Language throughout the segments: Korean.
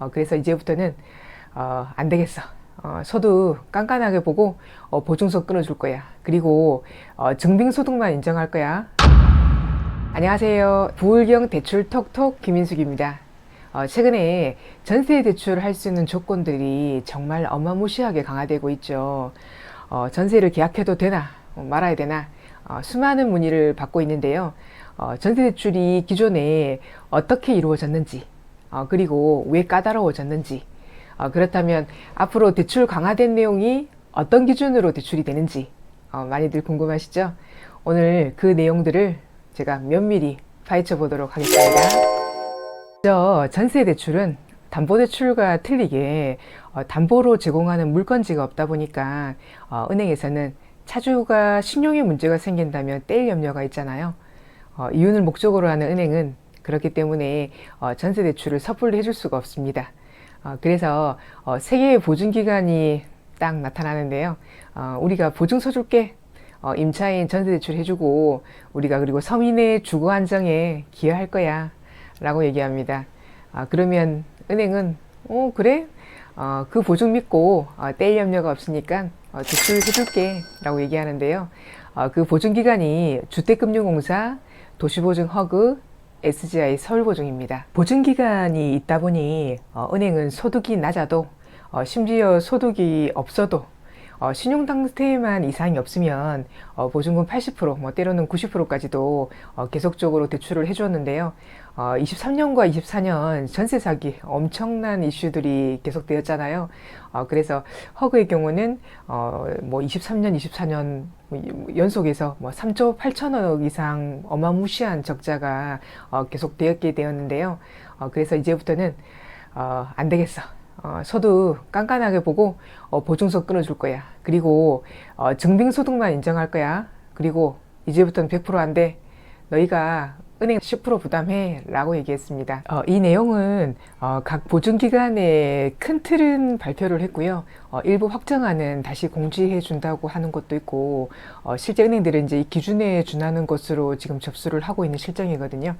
어, 그래서 이제부터는 어, 안 되겠어. 어, 소득 깐깐하게 보고 어, 보증서 끊어줄 거야. 그리고 어, 증빙소득만 인정할 거야. 안녕하세요. 부울경 대출 톡톡 김인숙입니다. 어, 최근에 전세 대출을 할 수 있는 조건들이 정말 어마무시하게 강화되고 있죠. 어, 전세를 계약해도 되나 어, 말아야 되나 어, 수많은 문의를 받고 있는데요. 어, 전세 대출이 기존에 어떻게 이루어졌는지 어, 그리고 왜 까다로워졌는지 어, 그렇다면 앞으로 대출 강화된 내용이 어떤 기준으로 대출이 되는지 어, 많이들 궁금하시죠? 오늘 그 내용들을 제가 면밀히 파헤쳐 보도록 하겠습니다. 먼저 전세 대출은 담보 대출과 틀리게 어, 담보로 제공하는 물건지가 없다 보니까 어, 은행에서는 차주가 신용에 문제가 생긴다면 떼일 염려가 있잖아요. 어, 이윤을 목적으로 하는 은행은 그렇기 때문에 어, 전세 대출을 섣불리 해줄 수가 없습니다. 어, 그래서 어, 세 개의 보증 기간이 딱 나타나는데요. 어, 우리가 보증서 줄게. 어, 임차인 전세 대출 해주고 우리가 그리고 서민의 주거 안정에 기여할 거야. 라고 얘기합니다. 아, 그러면 은행은 어 그래? 어, 그 보증 믿고 어, 떼일 염려가 없으니까 어, 대출 해줄게 라고 얘기하는데요. 어, 그 보증 기간이 주택금융공사, 도시보증 허그, SGI 서울보증입니다. 보증 기간이 있다 보니 어, 은행은 소득이 낮아도 어, 심지어 소득이 없어도 어, 신용 상태에만 이상이 없으면 어, 보증금 80%, 뭐 때로는 90%까지도 어, 계속적으로 대출을 해주었는데요. 어, 23년과 24년 전세 사기 엄청난 이슈들이 계속되었잖아요. 어, 그래서 허그의 경우는 어, 뭐 23년, 24년 뭐 연속해서 뭐 3조 8천억 이상 어마무시한 적자가 어, 계속되었게 되었는데요. 어, 그래서 이제부터는 어, 안 되겠어. 어, 소득 깐깐하게 보고 어, 보증서 끊어줄 거야. 그리고 어, 증빙소득만 인정할 거야. 그리고 이제부터는 100%안 돼. 너희가 은행 10% 부담해 라고 얘기했습니다. 어, 이 내용은 어, 각 보증기관의 큰 틀은 발표를 했고요. 어, 일부 확정안은 다시 공지해 준다고 하는 것도 있고 어, 실제 은행들은 이제 이 기준에 준하는 것으로 지금 접수를 하고 있는 실정이거든요.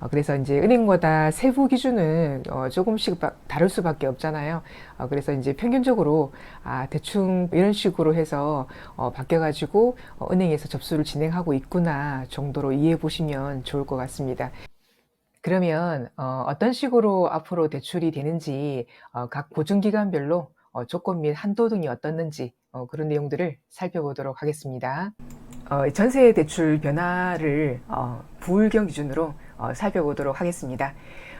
어, 그래서 이제 은행마다 세부 기준은 어, 조금씩 바- 다를 수밖에 없잖아요. 어, 그래서 이제 평균적으로 아 대충 이런 식으로 해서 어, 바뀌어가지고 어, 은행에서 접수를 진행하고 있구나 정도로 이해해 보시면 좋을 것 같습니다. 그러면 어, 어떤 식으로 앞으로 대출이 되는지 어, 각 보증기관별로 어, 조건 및 한도 등이 어떻는지 어, 그런 내용들을 살펴보도록 하겠습니다. 어, 전세 대출 변화를 어, 부울경 기준으로 어, 살펴보도록 하겠습니다.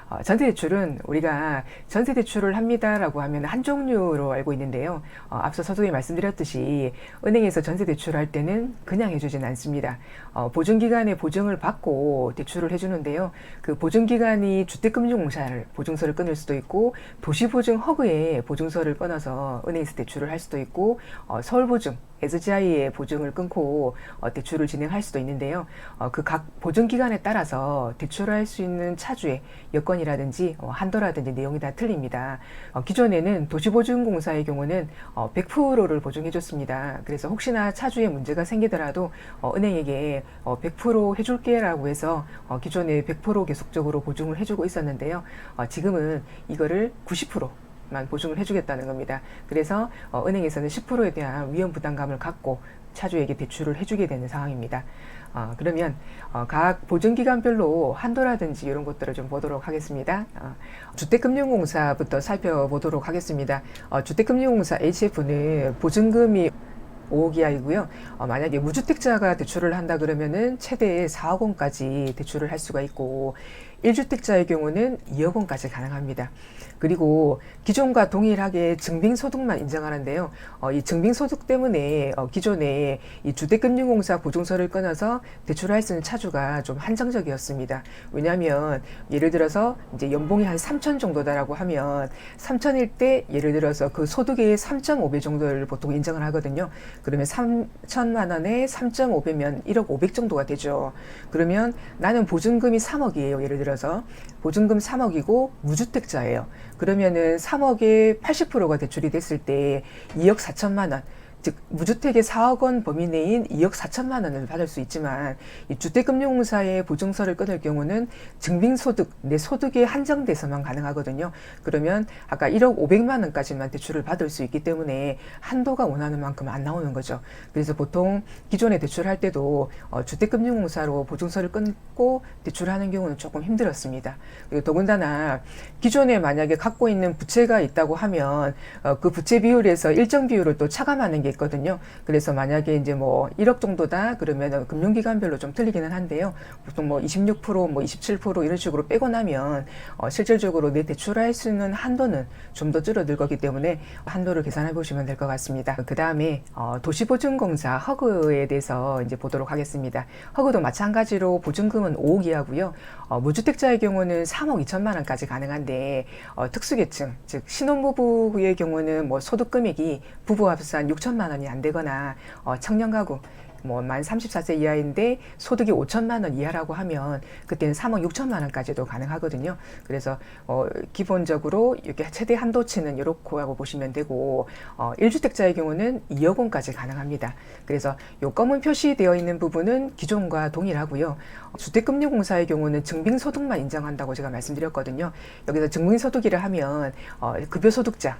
어, 전세 대출은 우리가 전세 대출을 합니다라고 하면 한 종류로 알고 있는데요. 어, 앞서 서두에 말씀드렸듯이 은행에서 전세 대출을 할 때는 그냥 해주진 않습니다. 어, 보증기관의 보증을 받고 대출을 해주는데요. 그 보증기관이 주택금융공사를 보증서를 끊을 수도 있고 도시보증 허그에 보증서를 끊어서 은행에서 대출을 할 수도 있고 어, 서울보증 SGI의 보증을 끊고 어, 대출을 진행할 수도 있는데요. 어, 그 각 보증기관에 따라서 대출할 수 있는 차주의 여건이라든지 어, 한도라든지 내용이 다 틀립니다. 어, 기존에는 도시보증공사의 경우는 어, 100%를 보증해줬습니다. 그래서 혹시나 차주에 문제가 생기더라도 어, 은행에게 어, 100% 해줄게라고 해서 어, 기존에 100% 계속적으로 보증을 해주고 있었는데요. 어, 지금은 이거를 90% 만 보증을 해주겠다는 겁니다. 그래서 어, 은행에서는 10%에 대한 위험 부담감을 갖고 차주에게 대출을 해주게 되는 상황입니다. 어, 그러면 어, 각 보증기관별로 한도라든지 이런 것들을 좀 보도록 하겠습니다. 어, 주택금융공사부터 살펴보도록 하겠습니다. 어, 주택금융공사 HF는 보증금이 5억 이하이고요. 어, 만약에 무주택자가 대출을 한다 그러면은 최대 4억 원까지 대출을 할 수가 있고 1주택자의 경우는 2억 원까지 가능합니다. 그리고 기존과 동일하게 증빙소득만 인정하는데요. 어, 이 증빙소득 때문에 어, 기존에 이 주택금융공사 보증서를 끊어서 대출할 수 있는 차주가 좀 한정적이었습니다. 왜냐하면 예를 들어서 이제 연봉이 한 3천 정도다라고 하면 3천일 때 예를 들어서 그 소득의 3.5배 정도를 보통 인정을 하거든요. 그러면 3천만 원에 3.5배면 1억 500 정도가 되죠. 그러면 나는 보증금이 3억이에요. 예를 들어 서 보증금 3억이고 무주택자예요. 그러면은 3억에 80%가 대출이 됐을 때 2억 4천만 원. 즉 무주택의 4억 원 범위 내인 2억 4천만 원을 받을 수 있지만 이 주택금융공사의 보증서를 끊을 경우는 증빙소득 내 소득에 한정돼서만 가능하거든요. 그러면 아까 1억 500만 원까지만 대출을 받을 수 있기 때문에 한도가 원하는 만큼 안 나오는 거죠. 그래서 보통 기존에 대출할 때도 어, 주택금융공사로 보증서를 끊고 대출하는 경우는 조금 힘들었습니다. 그리고 더군다나 기존에 만약에 갖고 있는 부채가 있다고 하면 어, 그 부채 비율에서 일정 비율을 또 차감하는 게 있거든요. 그래서 만약에 이제 뭐 1억 정도다 그러면 금융기관별로 좀 틀리기는 한데요. 보통 뭐 26%, 뭐 27% 이런 식으로 빼고 나면 어, 실질적으로 내 대출할 수 있는 한도는 좀 더 줄어들 거기 때문에 한도를 계산해 보시면 될 것 같습니다. 그 다음에 어, 도시보증공사 허그에 대해서 이제 보도록 하겠습니다. 허그도 마찬가지로 보증금은 5억 이하고요. 어, 무주택자의 경우는 3억 2천만 원까지 가능한데 어, 특수계층 즉 신혼부부의 경우는 뭐 소득 금액이 부부 합산 6 천만 원이 안 되거나 어, 청년 가구 뭐만 34세 이하인데 소득이 5천만 원 이하라고 하면 그때는 3억 6천만 원까지도 가능하거든요. 그래서 어 기본적으로 이렇게 최대 한도치는 이렇고 하고 보시면 되고 어 1주택자의 경우는 2억 원까지 가능합니다. 그래서 요 검은 표시되어 있는 부분은 기존과 동일하고요. 주택금융공사의 경우는 증빙소득만 인정한다고 제가 말씀드렸거든요. 여기서 증빙소득이라 하면 어 급여소득자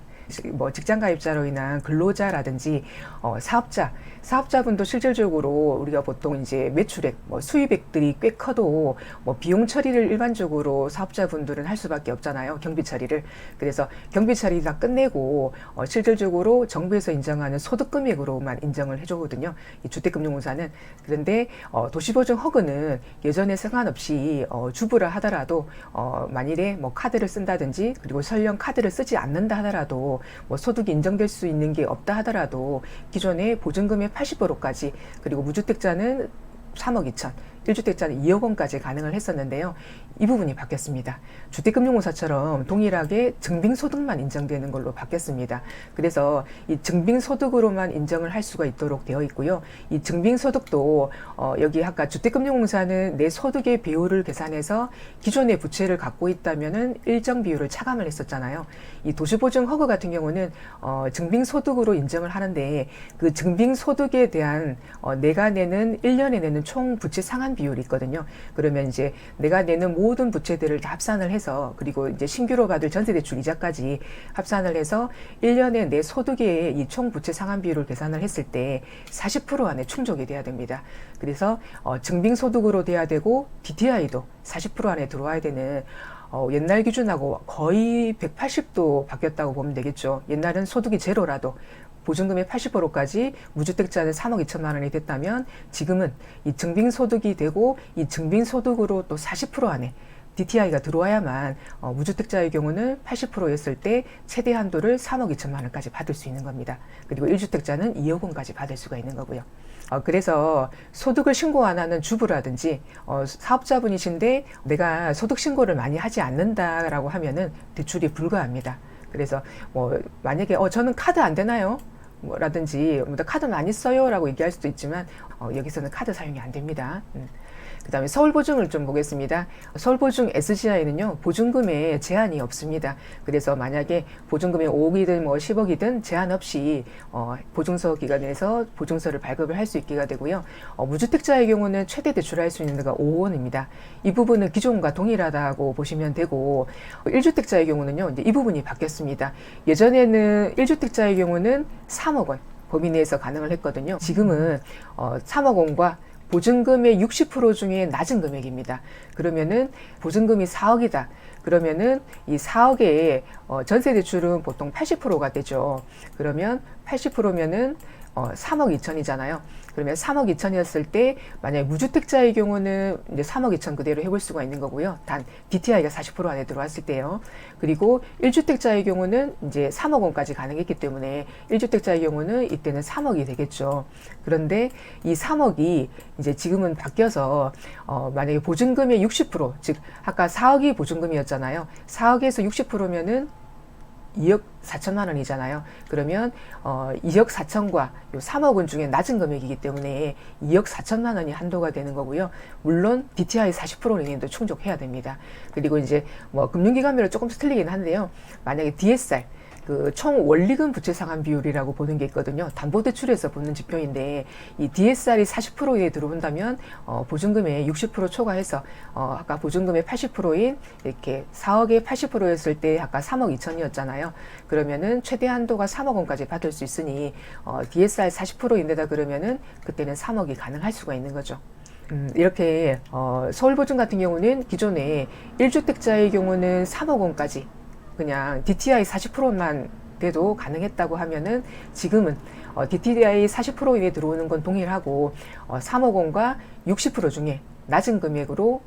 뭐 직장 가입자로 인한 근로자라든지 어, 사업자, 사업자분도 실질적으로 우리가 보통 이제 매출액, 뭐 수입액들이 꽤 커도 뭐 비용 처리를 일반적으로 사업자분들은 할 수밖에 없잖아요. 경비 처리를. 그래서 경비 처리 다 끝내고 어, 실질적으로 정부에서 인정하는 소득 금액으로만 인정을 해주거든요. 이 주택금융공사는 그런데 어, 도시보증 허그는 예전에 상관없이 어, 주부라 하더라도 어, 만일에 뭐 카드를 쓴다든지 그리고 설령 카드를 쓰지 않는다 하더라도 뭐 소득이 인정될 수 있는 게 없다 하더라도 기존의 보증금의 80%까지 그리고 무주택자는 3억 2천, 1주택자는 2억 원까지 가능을 했었는데요. 이 부분이 바뀌었습니다. 주택금융공사처럼 동일하게 증빙소득만 인정되는 걸로 바뀌었습니다. 그래서 이 증빙소득으로만 인정을 할 수가 있도록 되어 있고요. 이 증빙소득도 어, 여기 아까 주택금융공사는 내 소득의 비율을 계산해서 기존의 부채를 갖고 있다면은 일정 비율을 차감을 했었잖아요. 이 도시보증 허그 같은 경우는 어, 증빙소득으로 인정을 하는데 그 증빙소득에 대한 어, 내가 내는 1년에 내는 총 부채 상환 비율이 있거든요. 그러면 이제 내가 내는 모든 부채들을 다 합산을 해서 그리고 이제 신규로 받을 전세 대출 이자까지 합산을 해서 1년에 내 소득의 이 총 부채 상환 비율을 계산을 했을 때 40% 안에 충족이 돼야 됩니다. 그래서 어, 증빙소득으로 돼야 되고 DTI도 40% 안에 들어와야 되는 어, 옛날 기준하고 거의 180도 바뀌었다고 보면 되겠죠. 옛날은 소득이 제로라도 보증금의 80%까지 무주택자는 3억 2천만 원이 됐다면 지금은 이 증빙소득이 되고 이 증빙소득으로 또 40% 안에 DTI가 들어와야만 어, 무주택자의 경우는 80%였을 때 최대 한도를 3억 2천만 원까지 받을 수 있는 겁니다. 그리고 1주택자는 2억 원까지 받을 수가 있는 거고요. 어, 그래서 소득을 신고 안 하는 주부라든지 어, 사업자분이신데 내가 소득 신고를 많이 하지 않는다라고 하면은 대출이 불가합니다. 그래서 뭐 만약에 어 저는 카드 안 되나요? 뭐 라든지 뭐, 나 카드 많이 써요라고 얘기할 수도 있지만 어, 여기서는 카드 사용이 안 됩니다. 음. 그 다음에 서울보증을 좀 보겠습니다. 서울보증 SGI는요, 보증금에 제한이 없습니다. 그래서 만약에 보증금이 5억이든 뭐 10억이든 제한 없이 어, 보증서 기관에서 보증서를 발급을 할 수 있게가 되고요. 어, 무주택자의 경우는 최대 대출할 수 있는 데가 5원입니다. 이 부분은 기존과 동일하다고 보시면 되고, 1주택자의 경우는요, 이제 이 부분이 바뀌었습니다. 예전에는 1주택자의 경우는 3억 원. 범위 내에서 가능을 했거든요. 지금은 어, 3억 원과 보증금의 60% 중에 낮은 금액입니다. 그러면은 보증금이 4억이다. 그러면은 이 4억의 어, 전세 대출은 보통 80%가 되죠. 그러면 80%면은 어, 3억 2천이잖아요. 그러면 3억 2천이었을 때 만약에 무주택자의 경우는 이제 3억 2천 그대로 해볼 수가 있는 거고요. 단 DTI가 40% 안에 들어왔을 때요. 그리고 1주택자의 경우는 이제 3억 원까지 가능했기 때문에 1주택자의 경우는 이때는 3억이 되겠죠. 그런데 이 3억이 이제 지금은 바뀌어서 어, 만약에 보증금의 60%즉 아까 4억이 보증금이었잖아요. 4억에서 60%면은 2억 4천만 원이잖아요. 그러면 어 2억 4천과 요 3억 원 중에 낮은 금액이기 때문에 2억 4천만 원이 한도가 되는 거고요. 물론 DTI 40%는 또 충족해야 됩니다. 그리고 이제 뭐 금융기관별로 조금씩 틀리긴 한데요. 만약에 DSR 그 총 원리금 부채 상환 비율이라고 보는 게 있거든요. 담보대출에서 보는 지표인데 이 DSR이 40% 이내 들어온다면 어, 보증금의 60% 초과해서 어, 아까 보증금의 80%인 이렇게 4억에 80%였을 때 아까 3억 2천이었잖아요. 그러면은 최대 한도가 3억 원까지 받을 수 있으니 어, DSR 40% 이내다 그러면은 그때는 3억이 가능할 수가 있는 거죠. 음, 이렇게 어, 서울보증 같은 경우는 기존에 1주택자의 경우는 3억 원까지 그냥 DTI 40%만 돼도 가능했다고 하면은 지금은 어, DTI 40% 이내 들어오는 건 동일하고 어, 3억 원과 60% 중에 낮은 금액으로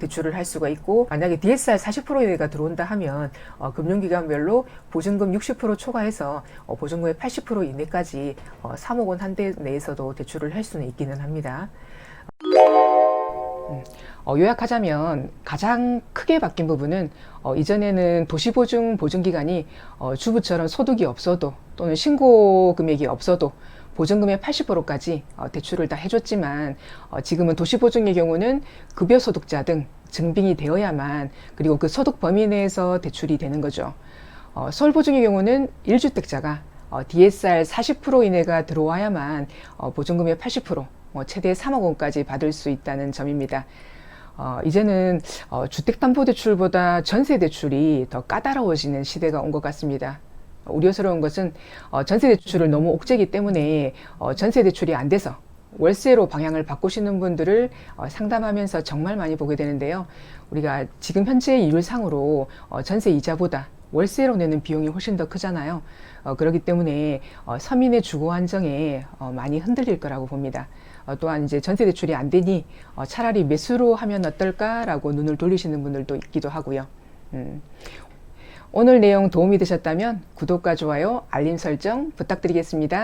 대출을 할 수가 있고 만약에 DSR 40% 이내가 들어온다 하면 어, 금융기관별로 보증금 60% 초과해서 어, 보증금의 80% 이내까지 어, 3억 원 한 대 내에서도 대출을 할 수는 있기는 합니다. 어, 요약하자면 가장 크게 바뀐 부분은 어, 이전에는 도시보증 보증기관이 어, 주부처럼 소득이 없어도 또는 신고 금액이 없어도 보증금의 80%까지 어, 대출을 다 해줬지만 어, 지금은 도시보증의 경우는 급여 소득자 등 증빙이 되어야만 그리고 그 소득 범위 내에서 대출이 되는 거죠. 어, 서울보증의 경우는 1주택자가 어, DSR 40% 이내가 들어와야만 어, 보증금의 80% 어, 최대 3억 원까지 받을 수 있다는 점입니다. 어, 이제는 어, 주택담보대출보다 전세대출이 더 까다로워지는 시대가 온 것 같습니다. 우려스러운 것은 어, 전세대출을 너무 옥죄기 때문에 어, 전세대출이 안 돼서 월세로 방향을 바꾸시는 분들을 어, 상담하면서 정말 많이 보게 되는데요. 우리가 지금 현재 이율상으로 어, 전세 이자보다 월세로 내는 비용이 훨씬 더 크잖아요. 어, 그렇기 때문에 어, 서민의 주거 안정에 어, 많이 흔들릴 거라고 봅니다. 어, 또한 이제 전세 대출이 안 되니 어, 차라리 매수로 하면 어떨까라고 눈을 돌리시는 분들도 있기도 하고요. 음. 오늘 내용 도움이 되셨다면 구독과 좋아요, 알림 설정 부탁드리겠습니다.